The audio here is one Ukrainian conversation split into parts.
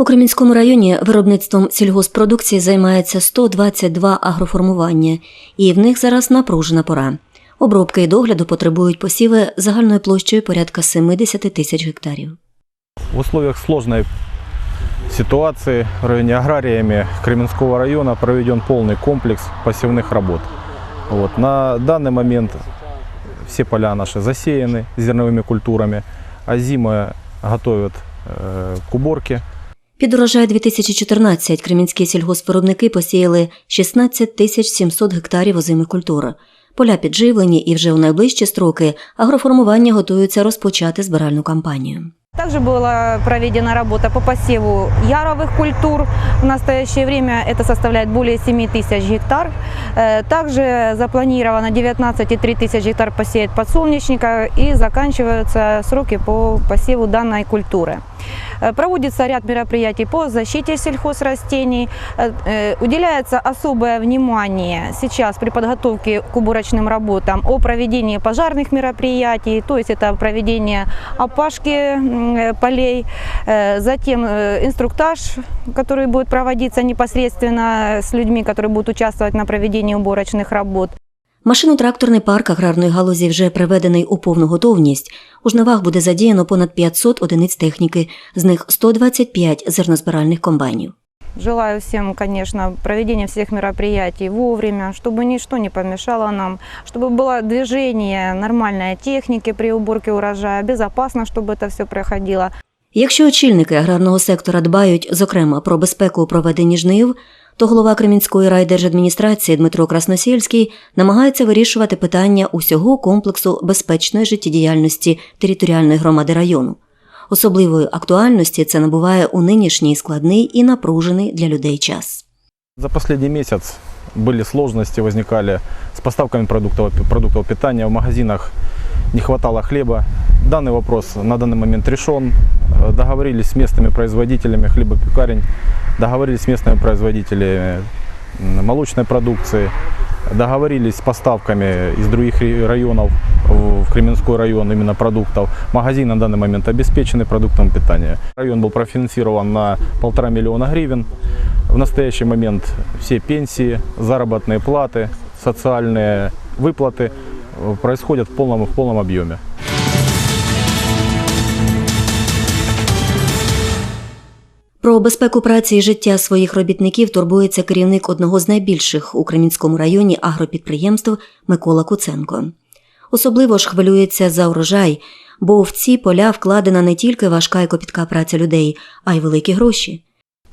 У Кремінському районі виробництвом сільгоспродукції займається 122 агроформування, і в них зараз напружена пора. Обробки і догляду потребують посіви загальною площею порядка 70 тисяч гектарів. В условиях сложной ситуации в районе аграриями Кременского района проведен полный комплекс посевных работ. Вот. На данный момент все поля наши засеяны зерновыми культурами, а зимы готовят э, к уборке. Під урожай 2014 кремінські сільгоспвиробники посіяли 16 тисяч 700 гектарів озимих культур. Поля підживлені і вже у найближчі строки агроформування готуються розпочати збиральну кампанію. Также была проведена работа по посеву яровых культур. В настоящее время это составляет более 7 тысяч гектар. Э, Также запланировано 19,3 тысяч гектар посеять подсолнечника и заканчиваются сроки по посеву данной культуры. Э, Проводится ряд мероприятий по защите сельхозрастений. Э, э, Уделяется особое внимание сейчас при подготовке к уборочным работам о проведении пожарных мероприятий, то есть это проведение опашки м, э, полей, Э, затем э, инструктаж, который будет проводиться непосредственно с людьми, которые будут участвовать на проведении уборочных работ. Машино-тракторний парк аграрної галузі вже приведений у повну готовність. У жнивах буде задіяно понад 500 одиниць техніки, з них 125 зернозбиральних комбайнів. Желаю всем, конечно, проведения всех мероприятий вовремя, чтобы ничто не помешало нам, чтобы было движение нормальной техники при уборке урожая, безопасно, чтобы это все проходило. Якщо очільники аграрного сектора дбають, зокрема, про безпеку у проведенні жнив, то голова Кремінської райдержадміністрації Дмитро Красносільський намагається вирішувати питання усього комплексу безпечної життєдіяльності територіальної громади району. Особливої актуальності це набуває у нинішній складний і напружений для людей час. За последний месяц были сложности, возникали с поставками продуктов, продуктов питания. В магазинах не хватало хлеба. Данный вопрос на данный момент решен. Э, Договорились с местными производителями хлебопекарень, договорились с местными производителями м, молочной продукции, договорились с поставками из других ре- районов в в Кременской район именно продуктов. Магазин на данный момент обеспечены продуктом питания. Район был профинансирован на полтора миллиона гривен. В настоящий момент все пенсии, заработные платы, социальные выплаты э, происходят в полном, в полном объеме. Про безпеку праці і життя своїх робітників турбується керівник одного з найбільших у Кремінському районі агропідприємств Микола Куценко. Особливо ж хвилюється за урожай, бо в ці поля вкладена не тільки важка і копітка праця людей, а й великі гроші.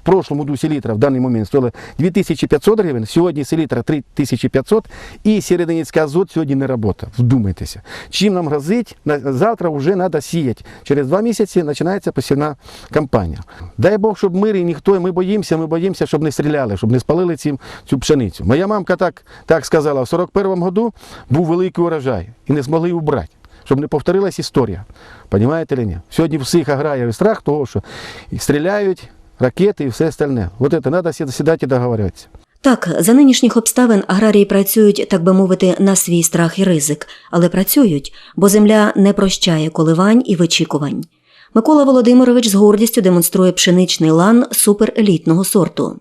Прошлом году селитра в данный момент стоила 2500 гривен, сьогодні селитра 3500 і Серединецький азот сьогодні не работа. Вдумайтеся. Чим нам грозить, завтра вже треба сіяти. Через два місяці починається посівна кампанія. Дай Бог, щоб мир і ніхто, ми боїмося, ми боїмося, щоб не стріляли, щоб не спалили цим, цю пшеницю. Моя мамка так, так сказала, в 41-му году був великий урожай і не змогли убрати. Щоб не повторилась історія. Понимаєте чи ні? Сьогодні всіх аграріїв страх того, що стріляють, ракети і все остальне. Вот это треба сідати і договорюватися. Так, за нинішніх обставин аграрії працюють, так би мовити, на свій страх і ризик, але працюють, бо земля не прощає коливань і вичікувань. Микола Володимирович з гордістю демонструє пшеничний лан суперелітного сорту.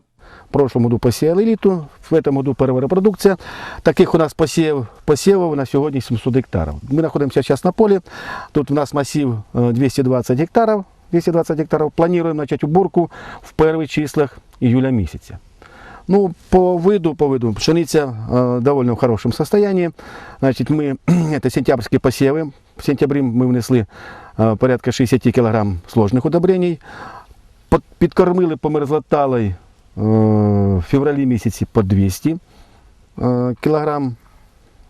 В прошлом году посіяли літу, в этом году перша репродукція. Таких у нас посів, посівів на сьогодні 700 гектарів. Ми знаходимося зараз на полі. Тут у нас масив е, 220 гектарів. 220 гектарів. Плануємо почати уборку в перших числах июля місяця. Ну, по виду, по виду, пшениця э, довольно в хорошем состоянии. Значит, мы, это сентябрьские посевы. В сентябре мы внесли э, порядка 60 килограмм сложных удобрений. Под, підкормили по мерзлоталой е, в февралі місяці по 200 е, кілограм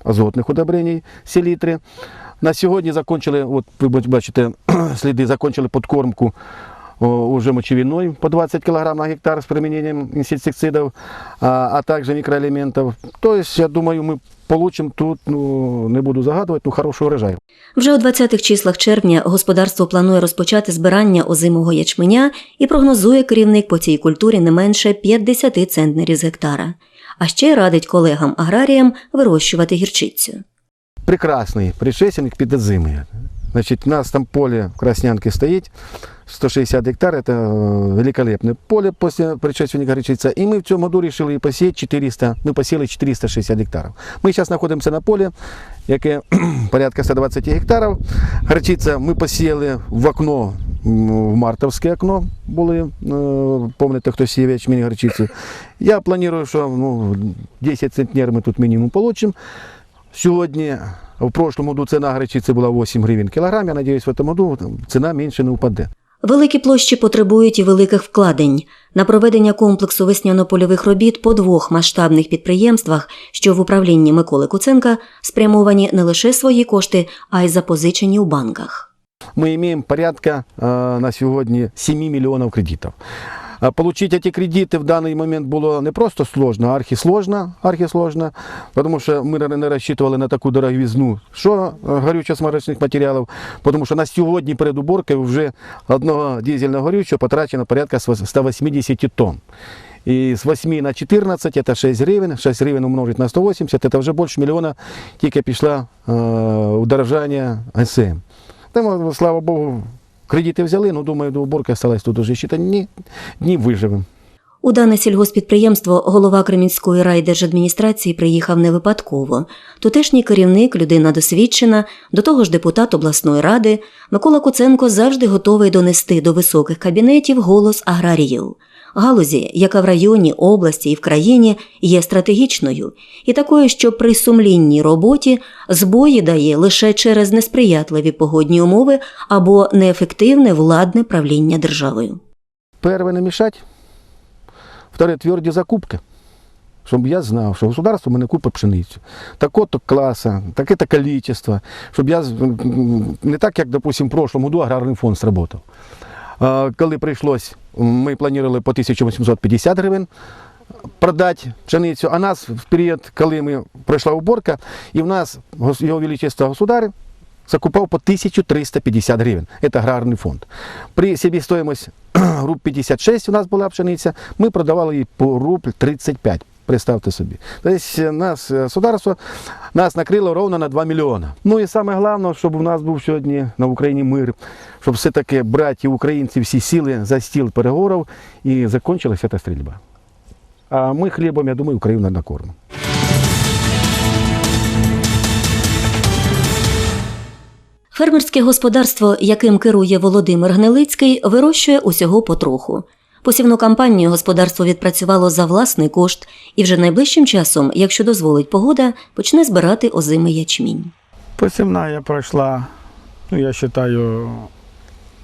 азотних удобрений, селітри. На сьогодні закончили, от ви бачите, сліди, закончили подкормку о, уже мочевиной по 20 кг на гектар с применением инсектицидов, а, а также микроэлементов. То есть, я думаю, мы получим тут, ну, не буду загадывать, ну, хороший урожай. Вже у 20-х числах червня господарство планує розпочати збирання озимого ячменя і прогнозує керівник по цій культурі не менше 50 центнерів з гектара. А ще радить колегам-аграріям вирощувати гірчицю. Прекрасний предшественник підозими. Значит, у нас там поле в Краснянке стоит, 160 гектар, это э, великолепное поле после предшественника горчица. И мы в цьому году решили посеять 400, мы посеяли 460 гектаров. Мы сейчас находимся на поле, яке порядка 120 гектарів. Горчиця ми посіяли в окно, м, в мартовське окно були, е, пам'ятаєте, хто сіяв ячмінь горчицю. Я планую, що ну, 10 центнер ми тут мінімум получимо. Сьогодні, в прошлому году ціна горчиці була 8 гривень кілограм. Я сподіваюся, в цьому году ціна менше не впаде. Великі площі потребують і великих вкладень на проведення комплексу весняно-польових робіт по двох масштабних підприємствах, що в управлінні Миколи Куценка спрямовані не лише свої кошти, а й запозичені у банках мы имеем порядка э, на сегодня 7 миллионов кредитов. А Получить эти кредиты в данный момент было не просто сложно, а архисложно, архисложно, потому что мы не рассчитывали на такую дороговизну, що горючо-смазочних матеріалів, тому що на сьогодні перед уборкою вже одного дизельного горючого потрачено порядка 180 тонн. И с 8 на 14 это 6 гривен, 6 гривен умножить на 180, это вже більше мільйона тільки пішла е, удорожання СМ. Тому, слава Богу, кредити взяли, ну думаю, до уборки осталось тут уже ще дні, дні виживемо. У дане сільгоспідприємство голова Кремінської райдержадміністрації приїхав не випадково. Тутешній керівник, людина досвідчена, до того ж депутат обласної ради, Микола Куценко завжди готовий донести до високих кабінетів голос аграріїв. Галузі, яка в районі, області і в країні є стратегічною, і такою, що при сумлінній роботі збої дає лише через несприятливі погодні умови або неефективне владне правління державою. Перше не мішати, вторе тверді закупки. Щоб я знав, що государство мене купить пшеницю. Такого-то класа, таке-то количество. Щоб я не так, як, допустим, в прошлом году аграрний фонд сработав. Коли прийшлось, ми планували по 1850 гривень продати пшеницю, а нас в період, коли ми пройшла уборка, і в нас його величество государь закупав по 1350 гривень. Це аграрний фонд. При себестоимость груп 56 у нас була пшениця, ми продавали її по рубль 35. Представте собі. Тобто нас е, государство нас накрило ровно на 2 мільйони. Ну і саме головне, щоб у нас був сьогодні на Україні мир, щоб все-таки браті українці всі сіли за стіл переговорів і закінчилася ця стрільба. А ми хлібом, я думаю, Україну накормимо. Фермерське господарство, яким керує Володимир Гнилицький, вирощує усього потроху. Посівну кампанію господарство відпрацювало за власний кошт і вже найближчим часом, якщо дозволить погода, почне збирати озимий ячмінь. Посевная прошла, ну, я считаю,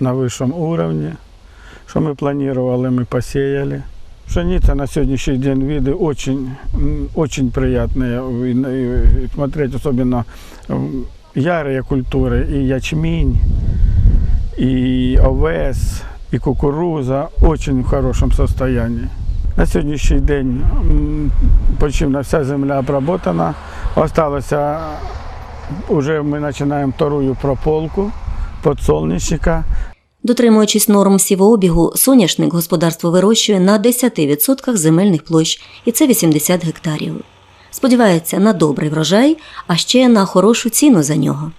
на высшем уровне. Что мы планировали, мы посеяли. Пшеница на сегодняшний день виды очень, м, очень приятные. И- и Смотреть особенно м, ярые культуры, и ячмень, и овес, и кукуруза очень в хорошем состоянии. На сьогоднішній день м, вся земля обработана. Осталося Уже ми починаємо вторую прополку подсолнечника. Дотримуючись норм сівообігу, соняшник господарство вирощує на 10% земельних площ, і це 80 гектарів. Сподівається на добрий врожай, а ще на хорошу ціну за нього.